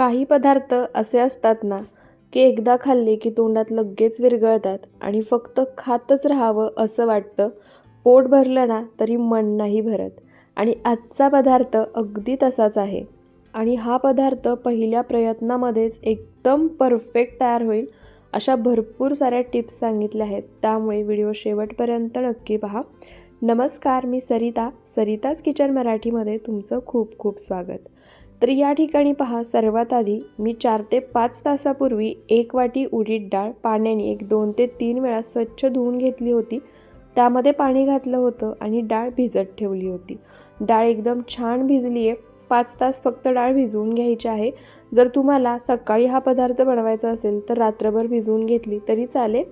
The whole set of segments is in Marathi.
काही पदार्थ असे असतात ना की एकदा खाल्ले की तोंडात लगेच विरघळतात आणि फक्त खातच राहावं असं वाटतं. पोट भरलं ना तरी मन नाही भरत. आणि आजचा पदार्थ अगदी तसाच आहे. आणि हा पदार्थ पहिल्या प्रयत्नामध्येच एकदम परफेक्ट तयार होईल अशा भरपूर साऱ्या टिप्स सांगितल्या आहेत. त्यामुळे व्हिडिओ शेवटपर्यंत नक्की पहा. नमस्कार मी सरिता. सरिताच किचन मराठीमध्ये तुमचं खूप खूप स्वागत. तर या ठिकाणी पहा सर्वात आधी मी चार ते पाच तासापूर्वी एक वाटी उडीद डाळ पाण्याने एक दोन ते तीन वेळा स्वच्छ धुवून घेतली होती. त्यामध्ये पाणी घातलं होतं आणि डाळ भिजत ठेवली होती. डाळ एकदम छान भिजली आहे पाच तास फक्त डाळ भिजवून घ्यायची आहे. जर तुम्हाला सकाळी हा पदार्थ बनवायचा असेल तर रात्रभर भिजवून घेतली तरी चालेल.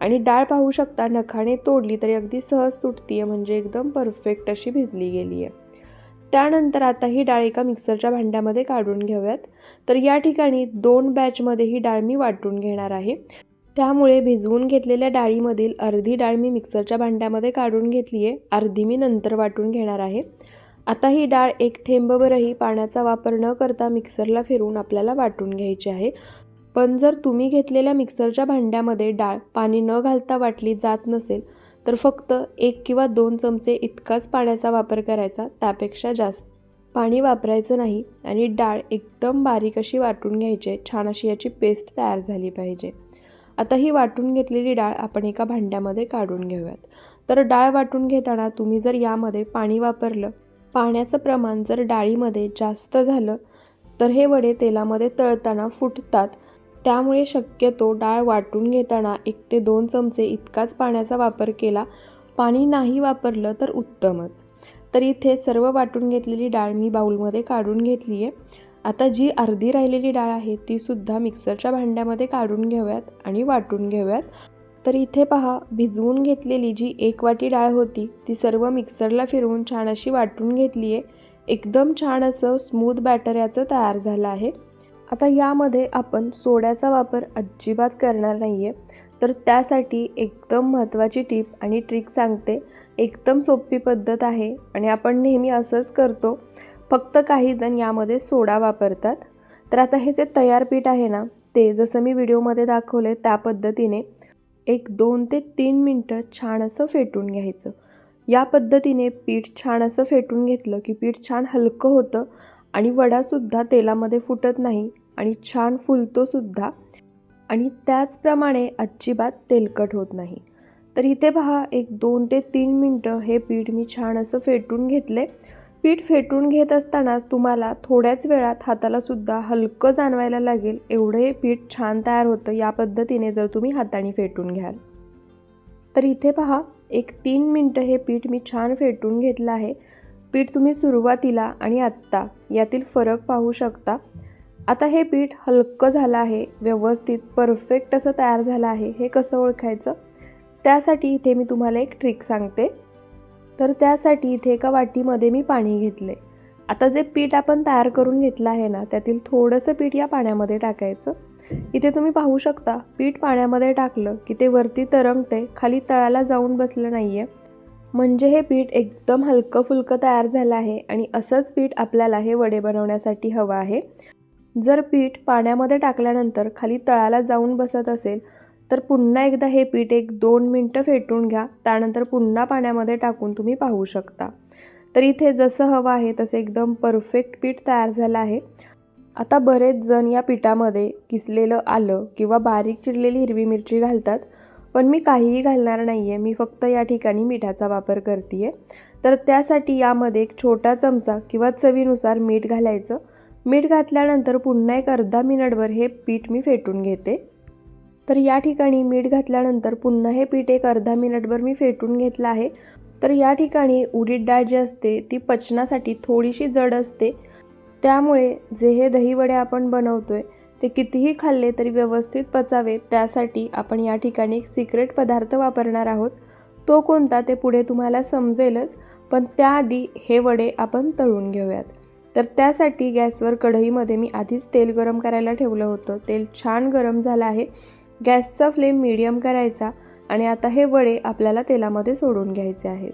आणि डाळ पाहू शकता नखाने तोडली तरी अगदी सहज तुटती आहे म्हणजे एकदम परफेक्ट अशी भिजली गेली आहे त्यानंतर आता ही डाळ एका मिक्सरच्या भांड्यामध्ये काढून घेऊयात. तर या ठिकाणी दोन बॅचमध्ये ही डाळ मी वाटून घेणार आहे. त्यामुळे भिजवून घेतलेल्या डाळीमधील अर्धी डाळ मी मिक्सरच्या भांड्यामध्ये काढून घेतली आहे. अर्धी मी नंतर वाटून घेणार आहे. आता ही डाळ एक थेंबभरही पाण्याचा वापर न करता मिक्सरला फिरवून आपल्याला वाटून घ्यायची आहे. पण जर तुम्ही घेतलेल्या मिक्सरच्या भांड्यामध्ये डाळ पाणी न घालता वाटली जात नसेल तर फक्त एक किंवा दोन चमचे इतकाच पाण्याचा वापर करायचा त्यापेक्षा जास्त. पाणी वापरायचं नाही आणि डाळ एकदम बारीक अशी वाटून घ्यायची छान अशी याची पेस्ट तयार झाली पाहिजे. आता ही वाटून घेतलेली डाळ आपण एका भांड्यामध्ये काढून घेऊयात. तर डाळ वाटून घेताना तुम्ही जर यामध्ये पाणी वापरलं पाण्याचं प्रमाण जर डाळीमध्ये जास्त झालं तर हे वडे तेलामध्ये तळताना फुटतात त्यामुळे शक्यतो डाळ वाटून घेताना एक ते दोन चमचे इतकाच पाण्याचा वापर केला. पाणी नाही वापरलं तर उत्तमच. तर इथे सर्व वाटून घेतलेली डाळ मी बाऊलमध्ये काढून घेतली आहे आता जी अर्धी राहिलेली डाळ आहे तीसुद्धा मिक्सरच्या भांड्यामध्ये काढून घेऊयात आणि वाटून घेऊयात. तर इथे पहा भिजवून घेतलेली जी एक वाटी डाळ होती ती सर्व मिक्सरला फिरवून छान अशी वाटून घेतली आहे एकदम छान असं स्मूथ बॅटर याचं तयार झालं आहे. आता यामध्ये आपण सोड्याचा वापर अजिबात करणार नाही आहे तर त्यासाठी एकदम महत्त्वाची टीप आणि ट्रिक सांगते. एकदम सोपी पद्धत आहे आणि आपण नेहमी असंच करतो. फक्त काही जण यामध्ये सोडा वापरतात. तर आता हे जे तयार पीठ आहे ना ते जसं मी व्हिडिओमध्ये दाखवले त्या पद्धतीने एक दोन ते तीन मिनटं छान असं फेटून घ्यायचं. या पद्धतीने पीठ छान असं फेटून घेतलं की पीठ छान हलकं होतं आणि वडासुद्धा तेलामध्ये फुटत नाही. आणि छान फुलतोसुद्धा आणि त्याचप्रमाणे अजिबात तेलकट होत नाही. तर इथे पहा एक दोन ते तीन मिनटं हे पीठ मी छान असं फेटून घेतले. पीठ फेटून घेत असतानाच तुम्हाला थोड्याच वेळात हातालासुद्धा हलकं जाणवायला लागेल. एवढं हे पीठ छान तयार होतं या पद्धतीने जर तुम्ही हाताने फेटून घ्याल. तर इथे पहा एक तीन मिनटं हे पीठ मी छान फेटून घेतलं आहे. पीठ तुम्ही सुरुवातीला आणि आत्ता यातील फरक पाहू शकता. आता हे पीठ हलकं झालं आहे व्यवस्थित परफेक्ट असं तयार झालं आहे हे कसं ओळखायचं? त्यासाठी इथे मी तुम्हाला एक ट्रिक सांगते. तर त्यासाठी इथे एका वाटीमध्ये मी पाणी घेतले आता जे पीठ आपण तयार करून घेतलं आहे ना त्यातील थोडंसं पीठ या पाण्यामध्ये टाकायचं. इथे तुम्ही पाहू शकता पीठ पाण्यामध्ये टाकलं की ते वरती तरंगते खाली तळाला जाऊन बसलं नाही आहे म्हणजे हे पीठ एकदम हलकं फुलकं तयार झालं आहे आणि असंच पीठ आपल्याला हे वडे बनवण्यासाठी हवं आहे. जर पीठ पाण्यामध्ये टाकल्यानंतर खाली तळाला जाऊन बसत असेल तर पुन्हा एकदा हे पीठ एक दोन मिनटं फेटून घ्या. त्यानंतर पुन्हा पाण्यामध्ये टाकून तुम्ही पाहू शकता. तर इथे जसं हवं आहे तसं एकदम परफेक्ट पीठ तयार झालं आहे. आता बरेच जण या पिठामध्ये किसलेलं आलं किंवा बारीक चिरलेली हिरवी मिरची घालतात पण मी काहीही घालणार नाही आहे मी फक्त या ठिकाणी मिठाचा वापर करते आहे तर त्यासाठी यामध्ये एक छोटा चमचा किंवा चवीनुसार मीठ घालायचं. मीठ घातल्यानंतर पुन्हा एक अर्धा मिनिटभर हे पीठ मी फेटून घेते. तर या ठिकाणी मीठ घातल्यानंतर पुन्हा हे पीठ एक अर्धा मिनिटभर मी फेटून घेतलं आहे. तर या ठिकाणी उडीद डाळ जी असते ती पचनासाठी थोडीशी जड असते. त्यामुळे जे हे दहीवडे आपण बनवतो आहे ते कितीही खाल्ले तरी व्यवस्थित पचावे त्यासाठी आपण या ठिकाणी एक सिक्रेट पदार्थ वापरणार आहोत. तो कोणता ते पुढे तुम्हाला समजेलच पण त्याआधी हे वडे आपण तळून घेऊयात. तर त्यासाठी गॅसवर कढईमध्ये मी आधीच तेल गरम करायला ठेवलं होतं. तेल छान गरम झालं आहे. गॅसचा फ्लेम मीडियम करायचा आणि आता हे वडे आपल्याला तेलामध्ये सोडून घ्यायचे आहेत.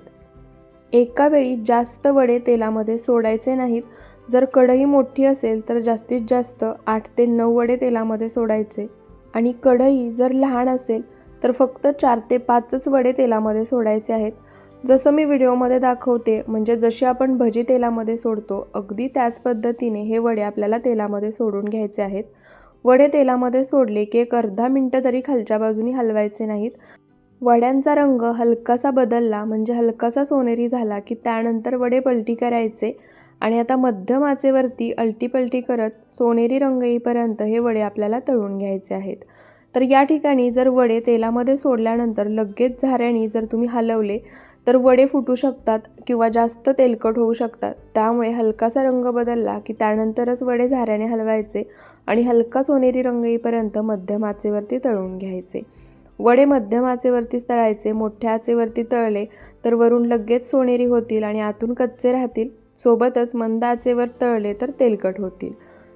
एका वेळी जास्त वडे तेलामध्ये सोडायचे नाहीत. जर कढई मोठी असेल तर जास्तीत जास्त आठ ते नऊ वडे तेलामध्ये सोडायचे. आणि कढई जर लहान असेल तर फक्त चार ते पाचच वडे तेलामध्ये सोडायचे आहेत. जसं मी व्हिडिओमध्ये दाखवते म्हणजे जशी आपण भजी तेलामध्ये सोडतो अगदी त्याच पद्धतीने हे वडे आपल्याला तेलामध्ये सोडून घ्यायचे आहेत. वडे तेलामध्ये सोडले की एक अर्धा मिनटं तरी खालच्या बाजूनी हलवायचे नाहीत. वड्यांचा रंग हलकासा बदलला म्हणजे हलकासा सोनेरी झाला की त्यानंतर वडे पलटी करायचे आणि आता मध्यम आचेवरती अलटीपलटी करत सोनेरी रंग येईपर्यंत हे वडे आपल्याला तळून घ्यायचे आहेत. तर या ठिकाणी जर वडे तेलामध्ये सोडल्यानंतर लगेच झाऱ्याने जर तुम्ही हलवले तर वडे फुटू शकतात किंवा जास्त तेलकट होऊ शकतात. त्यामुळे हलकासा रंग बदलला की त्यानंतरच वडे झाऱ्याने हलवायचे आणि हलका सोनेरी रंग येईपर्यंत मध्यम आचेवरती तळून घ्यायचे. वडे मध्यम आचेवरतीच तळायचे मोठ्या आचेवरती तळले तर वरून लगेच सोनेरी होतील आणि आतून कच्चे राहतील. सोबतच मंद आचेवर तळले तर तेलकट होतील.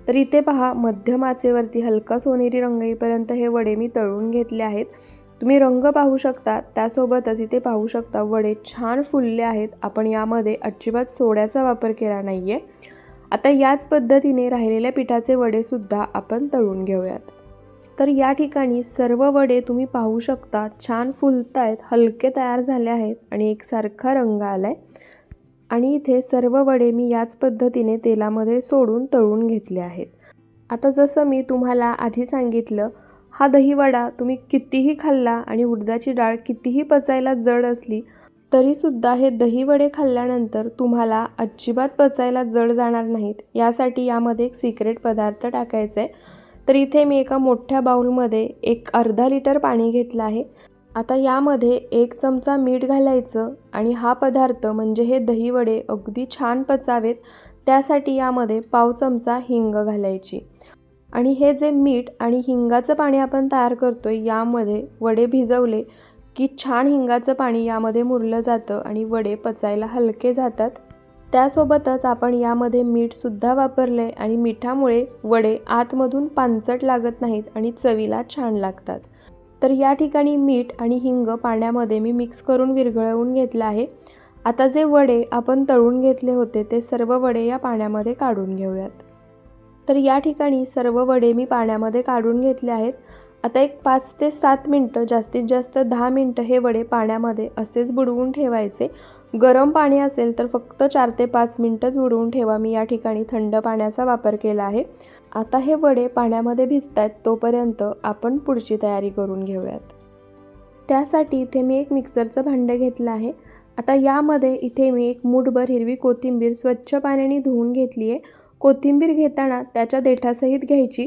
तर इथे पहा मध्यम आचेवरती हलका सोनेरी रंग येईपर्यंत हे वडे मी तळून घेतले आहेत. तुम्ही रंग पाहू शकता त्यासोबतच इथे पाहू शकता वडे छान फुलले आहेत. आपण यामध्ये अजिबात सोड्याचा वापर केला नाही आहे आता याच पद्धतीने राहिलेल्या पिठाचे वडेसुद्धा आपण तळून घेऊयात. तर या ठिकाणी सर्व वडे तुम्ही पाहू शकता छान फुलत आहेत हलके तयार झाले आहेत आणि एकसारखा रंग आला आहे आणि इथे सर्व वडे मी याच पद्धतीने तेलामध्ये सोडून तळून घेतले आहेत. आता जसं मी तुम्हाला आधी सांगितलं हा दहीवडा तुम्ही कितीही खाल्ला आणि उडदाची डाळ कितीही पचायला जड असली तरीसुद्धा हे दहीवडे खाल्ल्यानंतर तुम्हाला अजिबात पचायला जड जाणार नाहीत. यासाठी यामध्ये एक सिक्रेट पदार्थ टाकायचा आहे तर इथे मी एका मोठ्या बाऊलमध्ये एक अर्धा लिटर पाणी घेतलं आहे. आता यामध्ये एक चमचा मीठ घालायचं आणि हा पदार्थ म्हणजे हे दहीवडे अगदी छान पचावेत. त्यासाठी यामध्ये पाव चमचा हिंग घालायची. आणि हे जे मीठ आणि हिंगाचं पाणी आपण तयार करतो आहे यामध्ये वडे भिजवले की छान हिंगाचं पाणी यामध्ये मुरलं जातं आणि वडे पचायला हलके जातात. त्यासोबतच आपण यामध्ये मीठसुद्धा वापरले आणि मिठामुळे वडे आतमधून पानचट लागत नाहीत आणि चवीला छान लागतात. तर या ठिकाणी मीठ आणि हिंग पाण्यामध्ये मी मिक्स करून विरघळवून घेतलं आहे. आता जे वडे आपण तळून घेतले होते ते सर्व वडे या पाण्यामध्ये काढून घेऊयात. तर या ठिकाणी सर्व वडे मी पाण्यामध्ये काढून घेतले आहेत. आता एक पाच ते सात मिनटं जास्तीत जास्त दहा मिनटं हे वडे पाण्यामध्ये असेच बुडवून ठेवायचे. गरम पाणी असेल तर फक्त चार ते पाच मिनटंच बुडवून ठेवा. मी या ठिकाणी थंड पाण्याचा वापर केला आहे. आता हे वडे पाण्यामध्ये भिजत आहेत तोपर्यंत आपण पुढची तयारी करून घेऊयात. त्यासाठी इथे मी एक मिक्सरचं भांडं घेतलं आहे. आता यामध्ये इथे मी एक मूठभर हिरवी कोथिंबीर स्वच्छ पाण्याने धुवून घेतली आहे. कोथिंबीर घेताना त्याच्या देठासहित घ्यायची.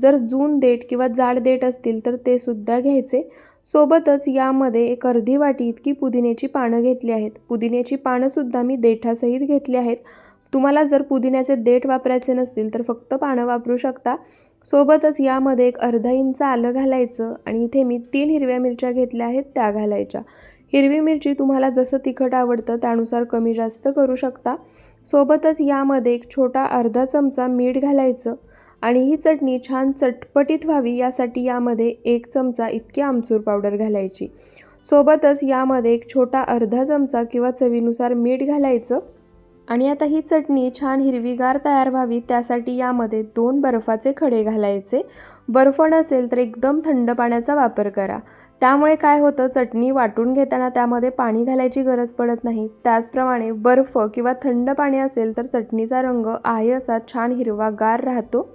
जर जून देठ किंवा जाड देठ असतील तर ते सुद्धा घ्यायचे. सोबतच यामध्ये एक अर्धी वाटी इतकी पुदिन्याची पानं घेतली आहेत. पुदिन्याची पानंसुद्धा मी देठासहित घेतली आहेत. तुम्हाला जर पुदिन्याचे देठ वापरायचे नसतील तर फक्त पानं वापरू शकता. सोबतच यामध्ये एक अर्धा इंच आलं घालायचं आणि इथे मी तीन हिरव्या मिरच्या घेतल्या आहेत त्या घालायच्या. हिरवी मिरची तुम्हाला जसं तिखट आवडतं त्यानुसार कमी जास्त करू शकता. सोबतच यामध्ये एक छोटा अर्धा चमचा मीठ घालायचं आणि ही चटणी छान चटपटीत व्हावी यासाठी यामध्ये एक चमचा इतकी आमचूर पावडर घालायची. सोबतच यामध्ये एक छोटा अर्धा चमचा किंवा चवीनुसार मीठ घालायचं आणि आता ही चटणी छान हिरवीगार तयार व्हावी त्यासाठी यामध्ये दोन बर्फाचे खडे घालायचे. बर्फ नसेल तर एकदम थंड पाण्याचा वापर करा. त्यामुळे काय होतं चटणी वाटून घेताना त्यामध्ये पाणी घालायची गरज पडत नाही. त्याचप्रमाणे बर्फ किंवा थंड पाणी असेल तर चटणीचा रंग आहे असा छान हिरवागार राहतो.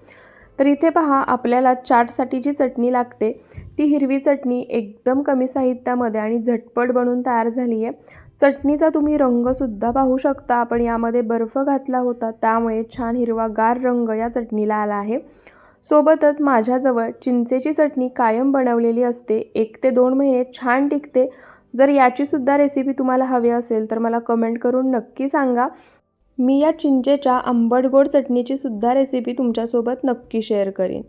तर इथे पहा आपल्याला चाटसाठी जी चटणी लागते ती हिरवी चटणी एकदम कमी साहित्यामध्ये आणि झटपट बनून तयार झाली आहे चटणीचा तुम्ही रंगसुद्धा पाहू शकता. आपण यामध्ये बर्फ घातला होता. त्यामुळे छान हिरवागार रंग या चटणीला आला आहे. सोबतच माझ्याजवळ चिंचेची चटणी कायम बनवलेली असते. एक ते दोन महिने छान टिकते. जर याचीसुद्धा रेसिपी तुम्हाला हवी असेल तर मला कमेंट करून नक्की सांगा. मी या चिंचेच्या आंबट गोड चटणीची सुद्धा रेसिपी तुमच्यासोबत नक्की शेअर करीन.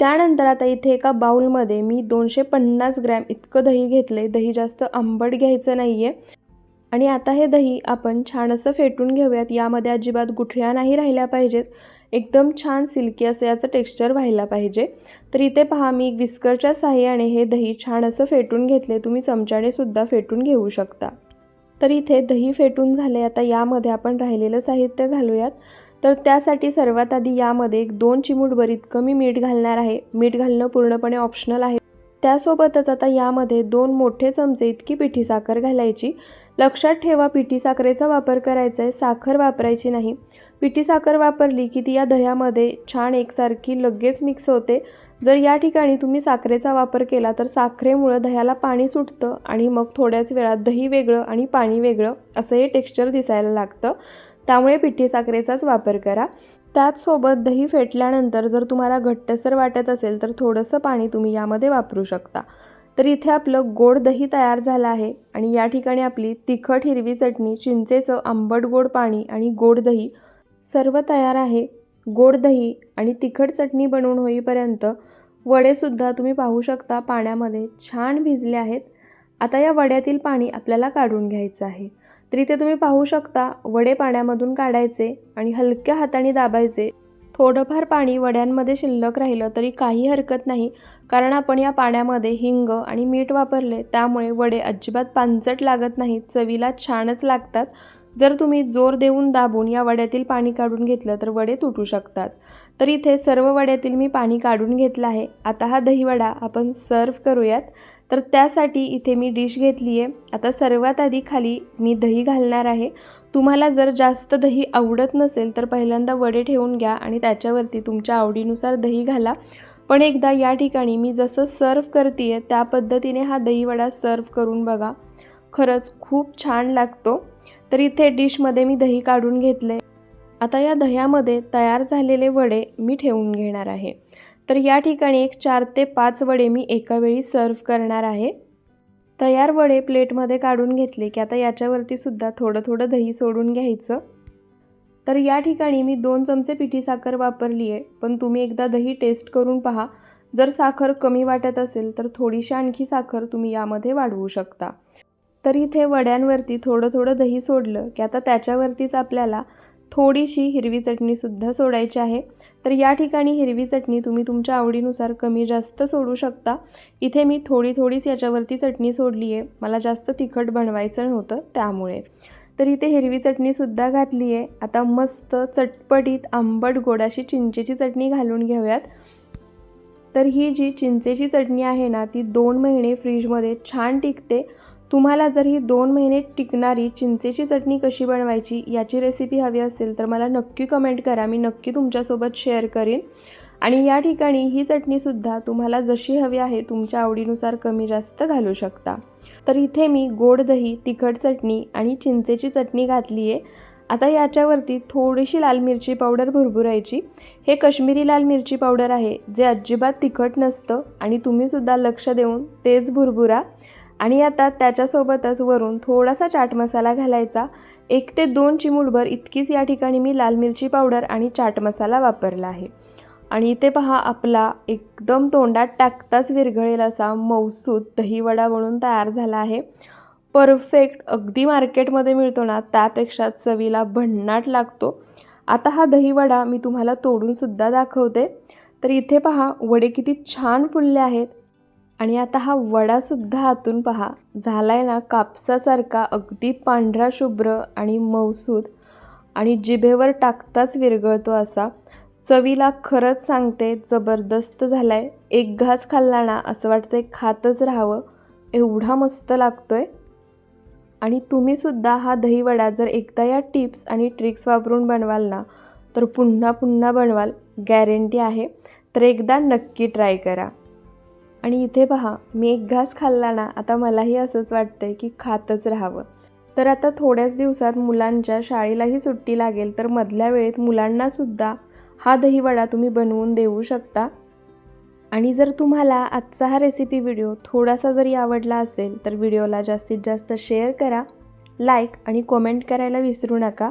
त्यानंतर आता इथे एका बाउलमध्ये मी दोनशे पन्नास ग्रॅम इतकं दही घेतलं आहे दही जास्त आंबट घ्यायचं नाही आहे आणि आता हे दही आपण छान असं फेटून घेऊयात. यामध्ये अजिबात गुठळ्या नाही राहिल्या पाहिजेत. एकदम छान सिल्की असं याचं टेक्स्चर व्हायला पाहिजे. तर इथे पहा मी विस्करच्या साह्याने हे दही छान असं फेटून घेतले. तुम्ही चमच्याने सुद्धा फेटून घेऊ शकता. तर इथे दही फेटून झाले आता यामध्ये आपण राहिलेलं साहित्य घालूयात. तर त्यासाठी सर्वात आधी यामध्ये एक दोन चिमूटभर इतकं मी मीठ घालणार आहे. मीठ घालणं पूर्णपणे ऑप्शनल आहे. त्यासोबतच आता यामध्ये दोन मोठे चमचे इतकी पिठी साखर घालायची. लक्षात ठेवा पिठी साखरेचा वापर करायचा आहे साखर वापरायची नाही. पिठी साखर वापरली की ती या दह्यामध्ये छान एकसारखी लगेच मिक्स होते. जर या ठिकाणी तुम्ही साखरेचा वापर केला तर साखरेमुळं दह्याला पाणी सुटतं आणि मग थोड्याच वेळात दही वेगळं आणि पाणी वेगळं असं हे टेक्स्चर दिसायला लागतं. त्यामुळे पिठी साखरेचाच वापर करा. त्याचसोबत दही फेटल्यानंतर जर तुम्हाला घट्टसर वाटत असेल तर थोडंसं पाणी तुम्ही यामध्ये वापरू शकता. तर इथे आपलं गोड दही तयार झालं आहे आणि या ठिकाणी आपली तिखट हिरवी चटणी चिंचेचं आंबट गोड पाणी आणि गोड दही सर्व तयार आहे. गोड दही आणि तिखट चटणी बनवून होईपर्यंत वडेसुद्धा तुम्ही पाहू शकता पाण्यामध्ये छान भिजले आहेत. आता या वड्यातील पाणी आपल्याला काढून घ्यायचं आहे. तर इथे तुम्ही पाहू शकता वडे पाण्यामधून काढायचे आणि हलक्या हाताने दाबायचे. थोडंफार पाणी वड्यांमध्ये शिल्लक राहिलं तरी काही हरकत नाही कारण आपण या पाण्यामध्ये हिंग आणि मीठ वापरले त्यामुळे वडे अजिबात पांचट लागत नाहीत चवीला छानच लागतात जर तुम्ही जोर देऊन दाबून या वड्यातील पाणी काढून घेतलं तर वडे तुटू शकतात. तर इथे सर्व वड्यातील मी पाणी काढून घेतलं आहे. आता हा दहीवडा आपण सर्व करूयात. तर त्यासाठी इथे मी डिश घेतली आहे आता सर्वात आधी खाली मी दही घालणार आहे. तुम्हाला जर जास्त दही आवडत नसेल तर पहिल्यांदा वडे ठेवून घ्या आणि त्याच्यावरती तुमच्या आवडीनुसार दही घाला. पण एकदा या ठिकाणी मी जसं सर्व करते आहे त्या पद्धतीने हा दहीवडा सर्व करून बघा. खरंच खूप छान लागतो. तर इथे डिशमध्ये मी दही काढून घेतले. आता या दह्यामध्ये तयार झालेले वडे मी ठेवून घेणार आहे. तर या ठिकाणी एक चार ते पाच वडे मी एका वेळी सर्व करणार आहे. तयार वडे प्लेटमध्ये काढून घेतले की आता याच्यावरती सुद्धा थोडं थोडं दही सोडून घ्यायचं. तर या ठिकाणी मी दोन चमचे पिठी साखर वापरली आहे पण तुम्ही एकदा दही टेस्ट करून पहा. जर साखर कमी वाटत असेल तर थोडीशी आणखी साखर तुम्ही यामध्ये वाढवू शकता. तर इथे वड्यांवरती थोडं थोडं दही सोडलं की आता त्याच्यावरतीच आपल्याला थोडीशी हिरवी चटणीसुद्धा सोडायची आहे. तर या ठिकाणी हिरवी चटणी तुम्ही तुमच्या आवडीनुसार कमी जास्त सोडू शकता. इथे मी थोडी थोडीच याच्यावरती चटणी सोडली आहे. मला जास्त तिखट बनवायचं नव्हतं त्यामुळे. तर इथे हिरवी चटणीसुद्धा घातली आहे. आता मस्त चटपटीत आंबट गोडाशी चिंचेची चटणी घालून घेऊयात. तर ही जी चिंचेची चटणी आहे ना ती दोन महिने फ्रीजमध्ये छान टिकते. तुम्हाला जर ही दोन महिने टिकणारी चिंचेची चटणी कशी बनवायची याची रेसिपी हवी असेल तर मला नक्की कमेंट करा. मी नक्की तुमच्यासोबत शेअर करीन. आणि या ठिकाणी ही चटणीसुद्धा तुम्हाला जशी हवी आहे तुमच्या आवडीनुसार कमी जास्त घालू शकता. तर इथे मी गोड दही तिखट चटणी आणि चिंचेची चटणी घातली आहे आता याच्यावरती थोडीशी लाल मिरची पावडर भरभुरायची. हे कश्मीरी लाल मिरची पावडर आहे जे अजिबात तिखट नसतं आणि तुम्हीसुद्धा लक्ष देऊन तेच भुरभुरा. आणि आता त्याच्यासोबतच वरून थोडासा चाट मसाला घालायचा. एक ते दोन चिमूटभर इतकीच या ठिकाणी मी लाल मिरची पावडर आणि चाट मसाला वापरला आहे. आणि इथे पहा आपला एकदम तोंडात टाकताच विरघळेल असा मौसूद दहीवडा म्हणून तयार झाला आहे. परफेक्ट अगदी मार्केटमध्ये मिळतो ना त्यापेक्षा चवीला भन्नाट लागतो. आता हा दहीवडा मी तुम्हाला तोडूनसुद्धा दाखवते. तर इथे पहा वडे किती छान फुलले आहेत. आणि आता हा वडासुद्धा आतून पहा. झाला आहे ना कापसासारखा अगदी पांढरा शुभ्र आणि मौसूद आणि जिभेवर टाकताच विरघळतो असा. चवीला खरंच सांगते जबरदस्त झाला आहे एक घास खाल्ला ना असं वाटतं खातच राहावं. एवढा मस्त लागतो आहे आणि तुम्हीसुद्धा हा दहीवडा जर एकदा या टिप्स आणि ट्रिक्स वापरून बनवाल ना तर पुन्हा पुन्हा बनवाल. गॅरंटी आहे. तर एकदा नक्की ट्राय करा. आणि इथे पहा मी एक घास खाल्ला ना आता मलाही असंच वाटतंय की खातच राहावं. तर आता थोड्याच दिवसात मुलांच्या शाळेलाही सुट्टी लागेल तर मधल्या वेळेत मुलांनासुद्धा हा दहीवडा तुम्ही बनवून देऊ शकता. आणि जर तुम्हाला आजचा हा रेसिपी व्हिडिओ थोडासा जरी आवडला असेल तर व्हिडिओला जास्तीत जास्त शेअर करा लाईक आणि कॉमेंट करायला विसरू नका.